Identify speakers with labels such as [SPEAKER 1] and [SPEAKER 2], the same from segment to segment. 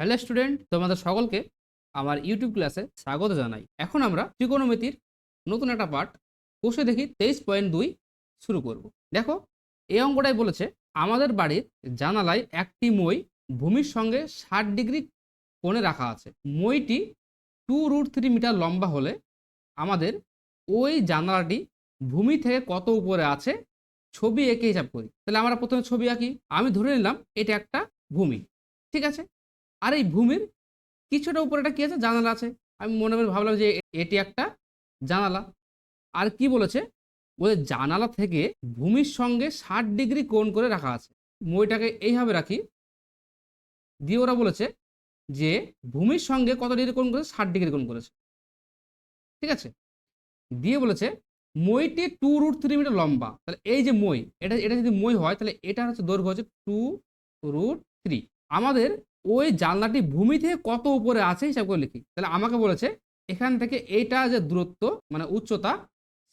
[SPEAKER 1] Hello student, তোমাদের সকলকে আমার ইউটিউব ক্লাসে স্বাগত জানাই। এখন আমরা ত্রিকোণমিতির নতুন একটা পার্ট কোষে দেখি তেইশ পয়েন্ট দুই শুরু করব। দেখো, এই অঙ্কটাই বলেছে, আমাদের বাড়ির জানালায় একটি মই ভূমির সঙ্গে ষাট ডিগ্রি কোণে রাখা আছে। মইটি টু রুট থ্রি মিটার লম্বা হলে আমাদের ওই জানালাটি ভূমি থেকে কত উপরে আছে ছবি এঁকে হিসাব করি। তাহলে আমরা প্রথমে ছবি আঁকি। আমি ধরে নিলাম, এটা একটা ভূমি। ঠিক আছে? আর এই ভূমির কিছুটা উপরে একটা কি আছে? জানালা আছে। আমি মনে মনে ভাবলাম যে এটি একটা জানালা। আর কি বলেছে? ওই জানালা থেকে ভূমির সঙ্গে ষাট ডিগ্রি কোণ করে রাখা আছে। মইটাকে এইভাবে রাখি। দিয়ে ওরা বলেছে যে ভূমির সঙ্গে কত ডিগ্রি কোণ করেছে? ষাট ডিগ্রি কোণ করেছে। ঠিক আছে? দিয়ে বলেছে মইটি টু রুট থ্রি মিটার লম্বা। তাহলে এই যে মই, এটা এটা যদি মই হয়, তাহলে এটা হচ্ছে দৈর্ঘ্য হচ্ছে টু রুট থ্রি। আমাদের ওই জানলাটি ভূমি থেকে কত উপরে আছে হিসাব করে লিখি। তাহলে আমাকে বলেছে, এখান থেকে এইটা যে দূরত্ব মানে উচ্চতা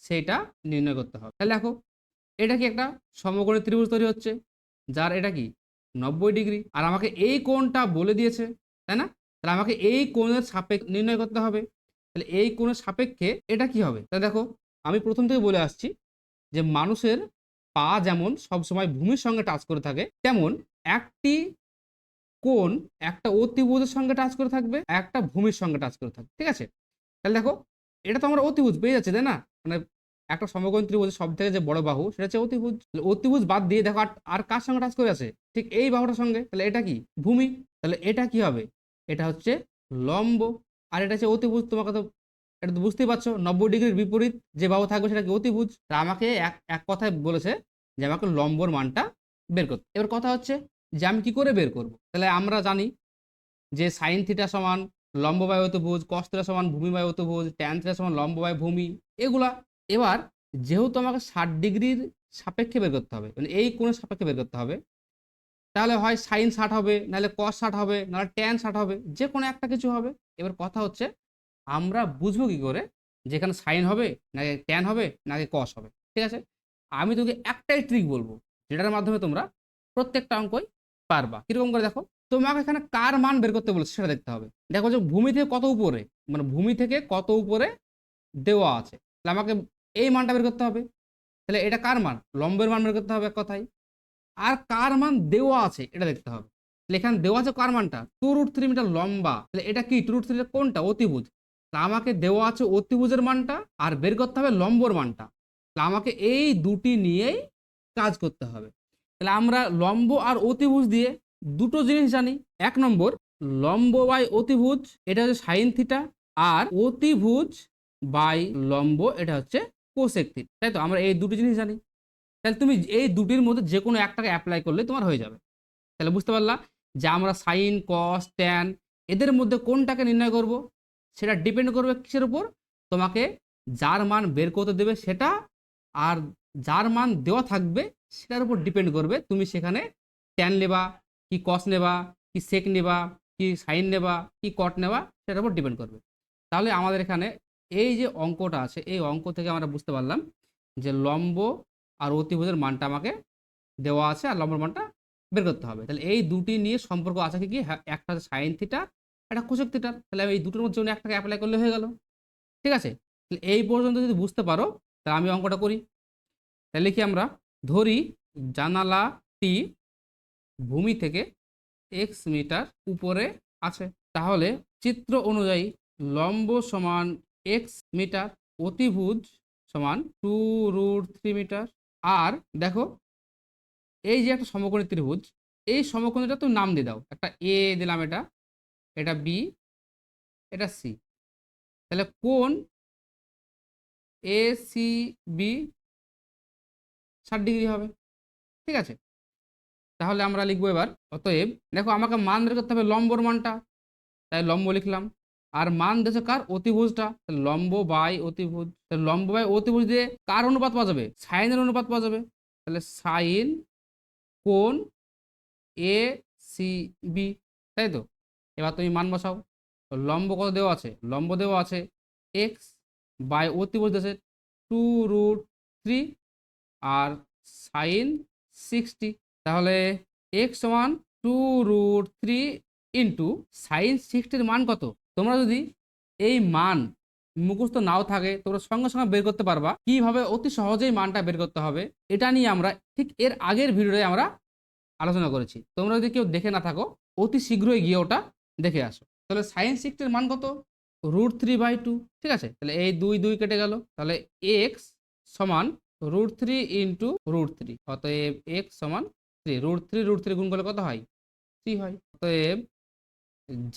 [SPEAKER 1] সেটা নির্ণয় করতে হবে। তাহলে দেখো, এটা কি একটা সমকোণী ত্রিভুজ তৈরি হচ্ছে, যার এটা কি, নব্বই ডিগ্রি। আর আমাকে এই কোণটা বলে দিয়েছে, তাই না? তাহলে আমাকে এই কোণের সাপেক্ষ নির্ণয় করতে হবে। তাহলে এই কোণের সাপেক্ষে এটা কি হবে? তাহলে দেখো, আমি প্রথম থেকে বলে আসছি যে মানুষের পা যেমন সবসময় ভূমির সঙ্গে টাচ করে থাকে, তেমন একটি কোণ একটা অতিভুজের সঙ্গে টাচ করে থাকবে একটা ভূমির সঙ্গে টাচ করে থাকবে, ঠিক আছে? তাহলে দেখো, এটা তো আমরা অতিভুজ, পেয়ে যাচ্ছে, তাই না? মানে একটা সমকোণ ত্রিভুজের সব থেকে যে বড় বাহু, সেটা হচ্ছে অতিভুজ অতিভুজ বাদ দিয়ে দেখো আর কার সঙ্গে টাচ করে আছে? ঠিক এই বাহুটার সঙ্গে, তাহলে এটা কি? ভূমি, তাহলে এটা কি হবে? এটা হচ্ছে লম্ব, আর এটা হচ্ছে অতিভুজ, তোমাকে তো, এটা তো বুঝতেই পারছ, নব্বই ডিগ্রির বিপরীত যে বাহু থাকবে সেটা কি অতিভুজ? তা আমাকে এক এক কথায় বলেছে যে আমাকে লম্বর মানটা বের করতে। এবার কথা হচ্ছে যে আমি কি করে বের করব? তাহলে আমরা জানি যে সাইন থিটা সমান লম্ব বায় অতিভুজ কস সমান ভূমি বায় অতিভুজ ট্যান থিটা সমান লম্ব বায় ভূমি, এগুলা। এবার যেহেতু আমাকে ষাট ডিগ্রির সাপেক্ষে বের করতে হবে মানে এই কোণের সাপেক্ষে বের করতে হবে, তাহলে হয় সাইন ষাট হবে, নাহলে কস ষাট হবে, নাহলে ট্যান ষাট হবে, যে কোনো একটা কিছু হবে। এবার কথা হচ্ছে আমরা বুঝব কি করে? যেখানে সাইন হবে, নাকি ট্যান হবে, নাকি কস হবে, ঠিক আছে? আমি তোকে একটাই ট্রিক বলব, যেটার মাধ্যমে তোমরা প্রত্যেকটা অঙ্কই পারবা। কীরকম করে দেখো? তোমাকে এখানে কার মান বের করতে বলেছে সেটা দেখতে হবে। দেখো যে ভূমি থেকে কত উপরে? মানে ভূমি থেকে কত উপরে দেওয়া আছে? তাহলে আমাকে এই মানটা বের করতে হবে। তাহলে এটা কার মান? লম্বের মান বের করতে হবে এক কথায়। আর কার মান দেওয়া আছে এটা দেখতে হবে। তাহলে এখানে দেওয়া আছে কার মানটা? টু রুট থ্রি মিটার লম্বা। তাহলে এটা কি? টু রুট থ্রি কোনটা? অতিভুজ। তা আমাকে দেওয়া আছে অতিভুজের মানটা আর বের করতে হবে লম্বর মানটা। তাহলে আমাকে এই দুটি নিয়েই কাজ করতে হবে। তাহলে আমরা লম্ব আর অতিভুজ দিয়ে দুটো জিনিস জানি। এক নম্বর, লম্ব বাই অতিভুজ, এটা হচ্ছে সাইন থিটা, আর অতিভুজ বাই লম্ব, এটা হচ্ছে কোসেক থিটা। তাই তো? আমরা এই দুটো জিনিস জানি। তাহলে তুমি এই দুটির মধ্যে যে কোনো একটাকে অ্যাপ্লাই করলে তোমার হয়ে যাবে। তাহলে বুঝতে পারলা যে আমরা সাইন কস ট্যান এদের মধ্যে কোনটাকে নির্ণয় করব? সেটা ডিপেন্ড করবে কিসের উপর? তোমাকে যার মান বের করতে দেবে সেটা, আর যার মান দেওয়া থাকবে সেটার উপর ডিপেন্ড করবে। তুমি সেখানে ট্যান নেবা কি কস নেবা কি সেক নেবা কি সাইন নেবা কি কট নেবা সেটার উপর ডিপেন্ড করবে। তাহলে আমাদের এখানে এই যে অঙ্কটা আছে এই অঙ্ক থেকে আমরা বুঝতে পারলাম যে লম্ব আর অতিভুজের মানটা আমাকে দেওয়া আছে আর লম্বর মানটা বের করতে হবে। তাহলে এই দুটি নিয়ে সম্পর্ক আছে কি? হ্যাঁ, একটা সাইন থিটা একটা কোসেক থিটার তাহলে আমি এই দুটোর মধ্যে একটাকে অ্যাপ্লাই করলে হয়ে গেল। ঠিক আছে? তাহলে এই পর্যন্ত যদি বুঝতে পারো তাহলে আমি অঙ্কটা করি। তাহলে কি আমরা ধরি জানালাটি ভূমি থেকে এক্স মিটার উপরে আছে। তাহলে চিত্র অনুযায়ী লম্ব সমান এক্স মিটার, অতিভুজ সমান টু রুট থ্রি মিটার। আর দেখো, এই যে একটা সমকোণী ত্রিভুজ, এই সমকোণীটা তুমি নাম দিয়ে দাও। একটা এ দিলাম এটা এটা বি এটা সি তাহলে কোন এ সি বি ষাট ডিগ্রি হবে। ঠিক আছে? তাহলে আমরা লিখব এবার, অতএব দেখো আমাকে মান বের করতে হবে লম্বর মানটা, তাই লম্ব লিখলাম। আর মান দিয়েছে কার? অতিভুজটা। লম্ব বাই অতিভুজ লম্ব বাই অতিভুজ দিয়ে কার অনুপাত পাওয়া যাবে? সাইনের অনুপাত পাওয়া যাবে। তাহলে সাইন কোন এ সি বি, তাই তো? এবার তুমি মান বসাও। লম্ব কত দেওয়া আছে? লম্ব দেওয়া আছে এক্স বাই অতিভুজ আছে টু রুট থ্রি আর সাইন সিক্সটি তাহলে এক্স সমান two root three into sine সিক্সটির মান কত? তোমরা যদি এই মান মুখস্থ নাও থাকে, তোমরা সঙ্গে সঙ্গে বের করতে পারবা কীভাবে অতি সহজেই মানটা বের করতে হবে। এটা নিয়ে আমরা ঠিক এর আগের ভিডিওতে আমরা আলোচনা করেছি। তোমরা যদি কেউ দেখে না থাকো, অতি শীঘ্রই গিয়ে ওটা দেখে আসো। তাহলে সাইন সিক্সটির মান কত? রুট থ্রি বাই টু ঠিক আছে? তাহলে এই দুই দুই কেটে গেল। তাহলে এক্স সমান root three into root three অতএব এক্স সমান three root three root three গুণ করলে কত হয়? থ্রি হয়। অতএব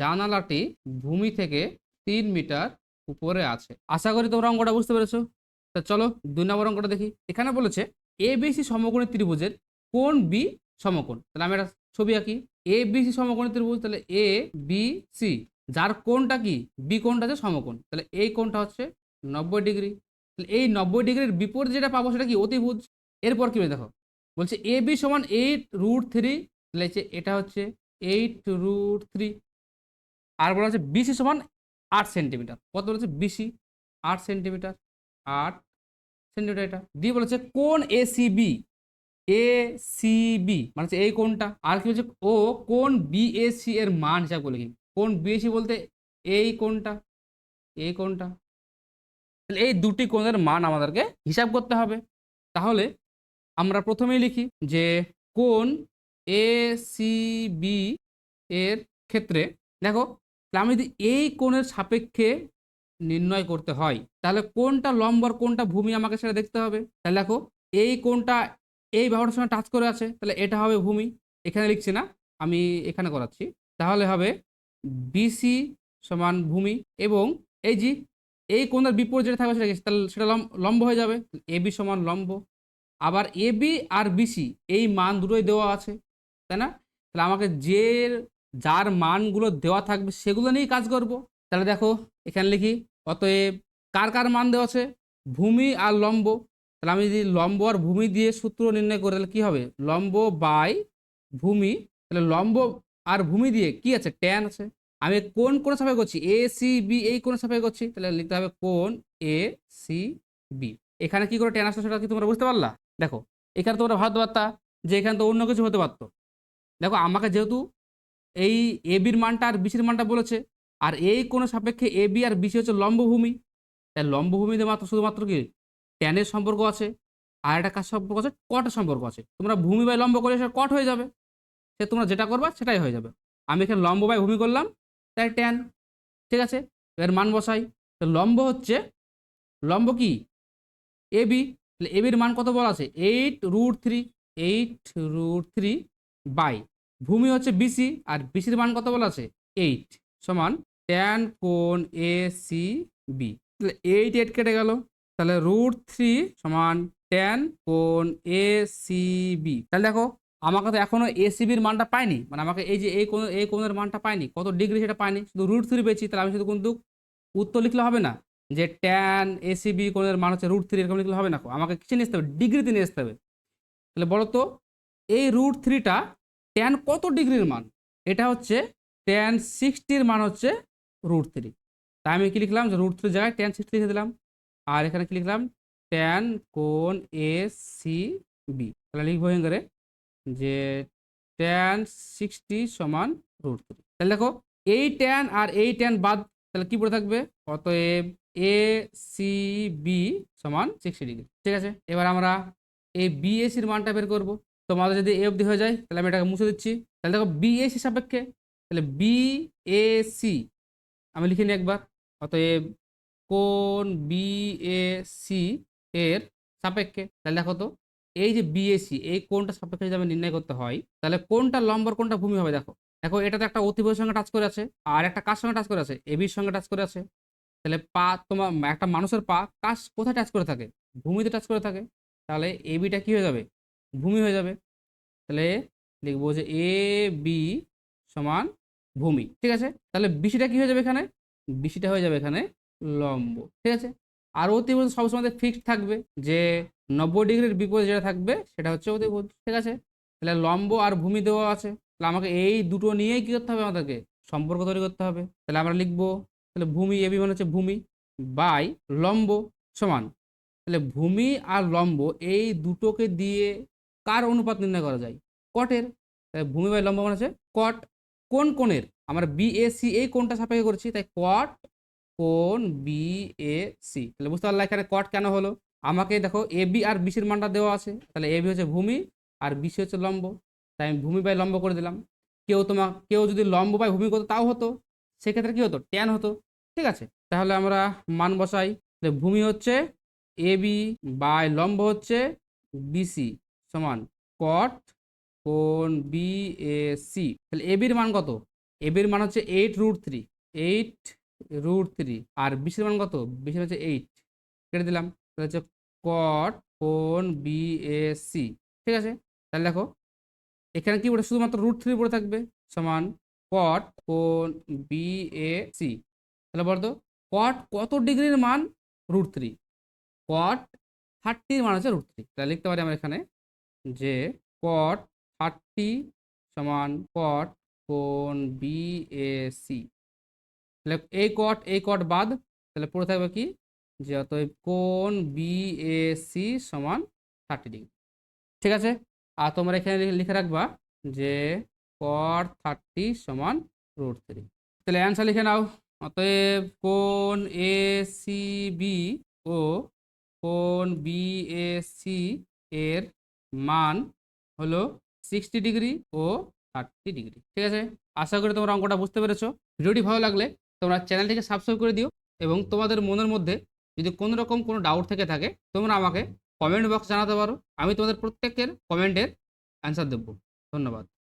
[SPEAKER 1] জানালাটি ভূমি থেকে তিন মিটার উপরে আছে। আশা করি তোমরা অঙ্কটা বুঝতে পেরেছ। তা চলো দুই নম্বর অঙ্কটা দেখি। এখানে বলেছে এ বিসি সমকোণী ত্রিভুজের কোন বি সমকোণ। তাহলে আমি একটা ছবি আঁকি। এ বিসি সমকোণী ত্রিভুজ, তাহলে এ বি সি যার কোণটা কি? বি কোণটা হচ্ছে সমকোণ। তাহলে এই কোণটা হচ্ছে নব্বই ডিগ্রি। এই নব্বই ডিগ্রির বিপরীত যেটা পাবো সেটা কি? অতিভুজ। এরপর কি দেখো? বলছে এ বি সমান এইট রুট থ্রি। তাহলে এটা হচ্ছে এইট রুট থ্রি। আর বলা হচ্ছে বিসি সমান আট সেন্টিমিটার। কত বলেছে? বিসি। আট সেন্টিমিটার। আট সেন্টিমিটার এটা। দিয়ে বলেছে কোন A C B A C B মানে হচ্ছে এই কোনটা? আর কি হচ্ছে ও কোন বিএসি এর মান হিসাব করে কি কোন বিএসি বলতে এই কোনটা? এই কোনটা? তাহলে এই দুটি কোণের মান আমাদেরকে হিসাব করতে হবে। তাহলে আমরা প্রথমেই লিখি যে কোন এ সি বি এর ক্ষেত্রে, দেখো আমি যদি এই কোণের সাপেক্ষে নির্ণয় করতে হয়, তাহলে কোনটা লম্বর কোনটা ভূমি আমাকে সেটা দেখতে হবে। তাহলে দেখো, এই কোনটা এই বাহুটার সঙ্গে টাচ করে আছে, তাহলে এটা হবে ভূমি। এখানে লিখছি না, আমি এখানে করাচ্ছি। তাহলে হবে বিসি সমান ভূমি এবং এই যে এই কোণের বিপরীত যেটা থাকবে সেটা কি? তাহলে সেটা লম- লম্ব হয়ে যাবে। এ বি সমান লম্ব। আবার এ বি আর বিসি এই মান দুটোই দেওয়া আছে, তাই না? তাহলে আমাকে যে যার মানগুলো দেওয়া থাকবে সেগুলো নিয়েই কাজ করব। তাহলে দেখো, এখানে লিখি, অতএব কার কার মান দেওয়া আছে? ভূমি আর লম্ব। তাহলে আমি যদি লম্ব আর ভূমি দিয়ে সূত্র নির্ণয় করি, তাহলে কী হবে? লম্ব বাই ভূমি। তাহলে লম্ব আর ভূমি দিয়ে কি আছে? ট্যান আছে। আমি কোন কোন সাপেক্ষে করছি? এ সি বি এই কোন সাপেক্ষে করছি? তাহলে লিখতে হবে কোন? এ সি বি এখানে কি করে ট্যান আসছে সেটা কি তোমরা বুঝতে পারলা? দেখো, এখানে তোমরা ভাবতে যে এখানে তো অন্য কিছু হতে পারতো। দেখো, আমাকে যেহেতু এই এ বির মানটা আর বিসির মানটা বলেছে, আর এই কোন সাপেক্ষে এ বি আর বিসি হচ্ছে লম্বভূমি, তাই লম্বভূমিতে মাত্র শুধুমাত্র কি? ট্যানের সম্পর্ক আছে, আর একটা কার সম্পর্ক আছে? কটের সম্পর্ক আছে। তোমরা ভূমি বাই লম্ব করে সেটা কট হয়ে যাবে। সে তোমরা যেটা করবা সেটাই হয়ে যাবে। আমি এখানে লম্ব বাই ভূমি করলাম তাই ট্যান ঠিক আছে? এর মান বসাই। তো লম্ব হচ্ছে, লম্ব কি? এ বি, তাহলে এ বির মান কত বলা আছে? Eight root three, eight root three by. ভূমি হচ্ছে বিসি আর বিসির মান কত বলা আছে? এইট সমান ট্যান কোন এ সি বি। তাহলে এইট এইট কেটে গেল। তাহলে রুট থ্রি সমান ট্যান কোন এ সি বি। তাহলে দেখো আমাকে তো এখনও এসিবির মানটা পাইনি মানে আমাকে এই যে এই কোন এই কোণের মানটা পাইনি কত ডিগ্রি সেটা পাইনি শুধু রুট থ্রি পেয়েছি, তাহলে আমি শুধু কিন্তু উত্তর লিখলে হবে না? যে ট্যান এসিবি কোণের মান হচ্ছে রুট থ্রি এরকম লিখলে হবে না? আমাকে কিছু নিয়ে আসতে হবে? ডিগ্রিতে নিয়ে আসতে হবে। তাহলে বলো তো, এই রুট থ্রিটা ট্যান কত ডিগ্রির মান? এটা হচ্ছে ট্যান সিক্সটির মান হচ্ছে রুট থ্রি তাই আমি কি লিখলাম? যে রুট থ্রি জায়গায় ট্যান সিক্সটি লিখে দিলাম। আর এখানে কি লিখলাম? ট্যান কোন এ সি বি তাহলে লিখব এখানে যে ট্যান সিক্সটি সমান রুট থ্রি তাহলে দেখো, এই ট্যান আর এই ট্যান বাদ, তাহলে কি পড়ে থাকবে? অতএব এ সি বি সমান সিক্সটি ডিগ্রি ঠিক আছে? এবার আমরা এই বিএসির মানটা বের করব। তোমাদের যদি এ অবধি হয়ে যায়, তাহলে আমি এটাকে মুছে দিচ্ছি। তাহলে দেখো বিএসি সাপেক্ষে, তাহলে বি এ সি আমি লিখে নিই একবার। অতএব কোন বি এ সি এর সাপেক্ষে, তাহলে দেখো তো এই যে বিএসি এই কোনটা সাপেক্ষে যদি নির্ণয় করতে হয়, তাহলে কোনটা লম্বর কোনটা ভূমি হবে, দেখো। দেখো, এটাতে একটা অতিভুজের সঙ্গে টাচ করে আছে, আর একটা কার সঙ্গে টাচ করে আছে এবির সঙ্গে টাচ করে আছে। তাহলে পা, তোমার একটা মানুষের পা কাজ কোথায় টাচ করে থাকে? ভূমিতে টাচ করে থাকে। তাহলে এবিটা কি হয়ে যাবে? ভূমি হয়ে যাবে। তাহলে লিখব যে এ বি সমান ভূমি, ঠিক আছে? তাহলে বিসিটা কি হয়ে যাবে এখানে? বিসিটা হয়ে যাবে এখানে লম্ব, ঠিক আছে? আর অতিভুজ সবসময় ফিক্সড থাকবে, যে নব্বই ডিগ্রির বিপরীত যেটা থাকবে সেটা হচ্ছে অতিভুজ ঠিক আছে? তাহলে লম্ব আর ভূমি দেওয়া আছে, তাহলে আমাকে এই দুটো নিয়েই কী করতে হবে আমাদেরকে? সম্পর্ক তৈরি করতে হবে। তাহলে আমরা লিখব, তাহলে ভূমি এবি মানে হচ্ছে ভূমি বাই লম্ব সমান। তাহলে ভূমি আর লম্ব এই দুটোকে দিয়ে কার অনুপাত নির্ণয় করা যায়? কটের তাহলে ভূমি বাই লম্ব মানে হচ্ছে কট কোন কোণের? আমরা বিএসি এই কোনটা সাপেক্ষে করছি, তাই কট কোন বি, এ, সি? তাহলে বুঝতে পারলাম এখানে কট কেন হলো? আমাকে দেখো এ, বি আর বিসির মানটা দেওয়া আছে। তাহলে এ, বি হচ্ছে ভূমি আর বিসি হচ্ছে লম্ব। তাই আমি ভূমি বাই লম্ব করে দিলাম। কেউ তোমার কেউ যদি লম্ব বাই ভূমি করতো তাও হতো। সেক্ষেত্রে কী হতো? ট্যান হতো। ঠিক আছে? তাহলে আমরা মান বসাই। ভূমি হচ্ছে এ, বি বাই লম্ব হচ্ছে বিসি সমান কট কোন বি, এ, সি। তাহলে এ বির মান কত? এ বির মান হচ্ছে eight root three eight root three আর বিসির মান কত? বিসির হচ্ছে এইট কেটে দিলাম, তাহলে হচ্ছে কট কোন বি এ সি ঠিক আছে? তাহলে দেখো, এখানে কি পড়ে? শুধুমাত্র রুট থ্রি পড়ে থাকবে, সমান কট কোন বি এ সি তাহলে বলতো কট কত ডিগ্রির মান? রুট থ্রি কট থার্টির মান হচ্ছে রুট থ্রি তাহলে লিখতে পারি আমরা এখানে যে কট থার্টি সমান কট কোন বি এ সি তাহলে এই কট এই কট বাদ, তাহলে পড়ে থাকবে কি? যে অতএব কোন বি এ সি সমান থার্টি ডিগ্রি ঠিক আছে? আর তোমরা এখানে লিখে- রাখবা যে কট থার্টি সমান রুট থ্রি তাহলে অ্যান্সার লিখে নাও। অতএব কোন এ সি বি ও কোন বি এ সি এর মান হলো সিক্সটি ডিগ্রি ও থার্টি ডিগ্রি ঠিক আছে? আশা করি তোমরা অঙ্কটা বুঝতে পেরেছ। ভিডিওটি ভালো লাগলে তোমরা চ্যানেলটিকে সাবস্ক্রাইব করে দিও এবং তোমাদের মনের মধ্যে যদি কোনো রকম কোনো ডাউট থেকে থাকে, তোমরা আমাকে কমেন্ট বক্স জানাতে পারো। আমি তোমাদের প্রত্যেকের কমেন্টের অ্যান্সার দেবো। ধন্যবাদ।